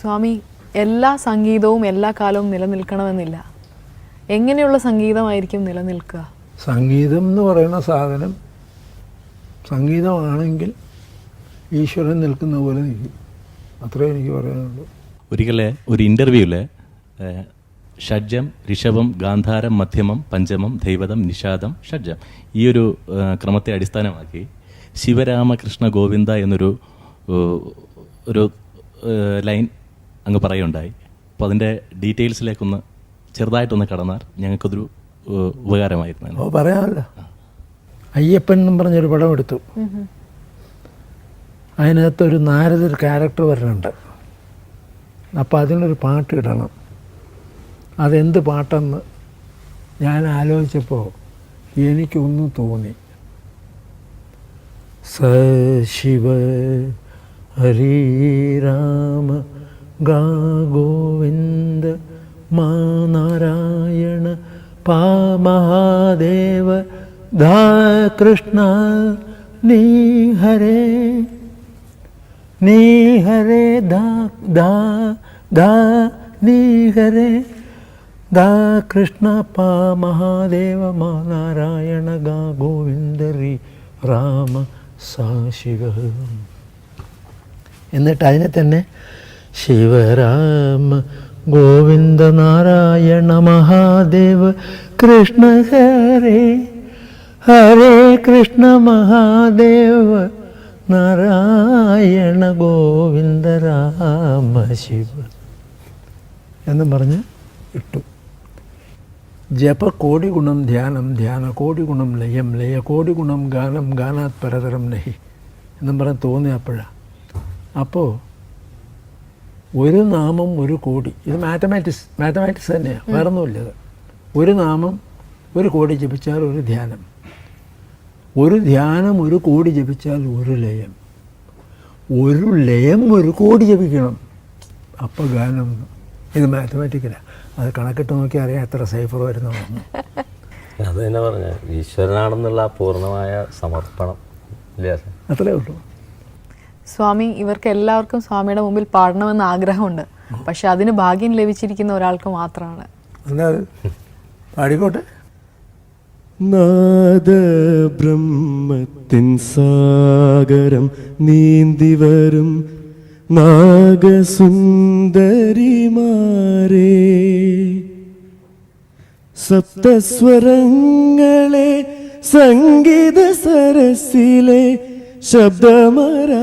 സ്വാമി എല്ലാ സംഗീതവും എല്ലാ കാലവും നിലനിൽക്കണമെന്നില്ല. എങ്ങനെയുള്ള സംഗീതമായിരിക്കും നിലനിൽക്കുക? സംഗീതം എന്ന് പറയുന്ന സാധനം സംഗീതമാണെങ്കിൽ ഈശ്വരൻ നിൽക്കുന്ന പോലെ നിൽക്കും. അത്രേ എനിക്ക് പറയാനുള്ളൂ. ഒരിക്കലെ ഒരു ഇന്റർവ്യൂവിൽ ഷഡ്ജം ഋഷഭം ഗാന്ധാരം മധ്യമം പഞ്ചമം ദൈവതം നിഷാദം ഷഡ്ജം ഈ ഒരു ക്രമത്തെ അടിസ്ഥാനമാക്കി ശിവരാമകൃഷ്ണ ഗോവിന്ദ എന്നൊരു ഒരു ലൈൻ അങ്ങ് പറയുണ്ടായി അപ്പോൾ അതിന്റെ ഡീറ്റെയിൽസിലേക്കൊന്ന് ചെറുതായിട്ടൊന്ന് കടന്നാൽ ഞങ്ങൾക്കതൊരു ഉപകാരമായിരുന്നു. ഓ പറയാമല്ലോ. അയ്യപ്പൻ എന്നും പറഞ്ഞൊരു പടം എടുത്തു. അതിനകത്തൊരു നാരദർ ക്യാരക്ടർ വരുന്നുണ്ട് അപ്പോൾ അതിനൊരു പാട്ട് ഇടണം. അതെന്ത് പാട്ടെന്ന് ഞാൻ ആലോചിച്ചപ്പോൾ എനിക്കൊന്നും തോന്നി. സശിവ ഹരിരാമ ഗാ ഗോവിന്ദ മാ നാരായണ പാ മഹാദേവ ധാ കൃഷ്ണ നീ ഹരേ നീ ഹരേ ദാ ദാ ദാ നീ ഹരേ ദാ കൃഷ്ണ പാ മഹാദേവ മാ നാരായണ ഗാ ഗോവിന്ദരി രാമ സാശിവ എന്നിട്ട് അതിനെ തന്നെ ശിവരാമ ഗോവിന്ദ നാരായണ മഹാദേവ കൃഷ്ണ ഹരേ ഹരേ കൃഷ്ണ മഹാദേവ നാരായണ ഗോവിന്ദ രാമ ശിവ. എന്ന് പറഞ്ഞ് ഇട്ടു. ജപ കോടി ഗുണം ധ്യാനം ധ്യാന കോടി ഗുണം ലയം ലയ കോടി ഗുണം ഗാനം ഗാനാത് പരതരം നഹി എന്നും പറഞ്ഞ് തോന്നിയപ്പോഴാണ് അപ്പോൾ ഒരു നാമം ഒരു കോടി. ഇത് മാത്തമാറ്റിക്സ് മാത്തമാറ്റിക്സ് തന്നെയാണ് വേറെ ഒന്നുമില്ല ഒരു നാമം ഒരു കോടി ജപിച്ചാൽ ഒരു ധ്യാനം. ഒരു ധ്യാനം ഒരു കോടി ജപിച്ചാൽ ഒരു ലയം. ഒരു ലയം ഒരു കോടി ജപിക്കണം. അപ്പോൾ ഗാനം ഇത് മാത്തമാറ്റിക്കലാണ് അത് കണക്കിട്ട് നോക്കി അറിയാം എത്ര സൈഫർ വരുന്ന. അത് തന്നെ പറഞ്ഞ. ഈശ്വരനാണെന്നുള്ള ആ പൂർണമായ സമർപ്പണം. അത്രേ ഉള്ളൂ. സ്വാമി ഇവർക്ക് എല്ലാവർക്കും സ്വാമിയുടെ മുമ്പിൽ പാടണമെന്ന് ആഗ്രഹമുണ്ട്. പക്ഷെ അതിന് ഭാഗ്യം ലഭിച്ചിരിക്കുന്ന ഒരാൾക്ക് മാത്രമാണ്. ബ്രഹ്മത്തിൻ സാഗരം പാടിക്കോട്ടെ? നാദബ്രഹ്മത്തിൻ സാഗരം നീന്തിവരും നാഗസുന്ദരിമാരേ. സപ്തസ്വരങ്ങളെ സംഗീത സരസിലെ ശബ്ദമരാളങ്ങളെ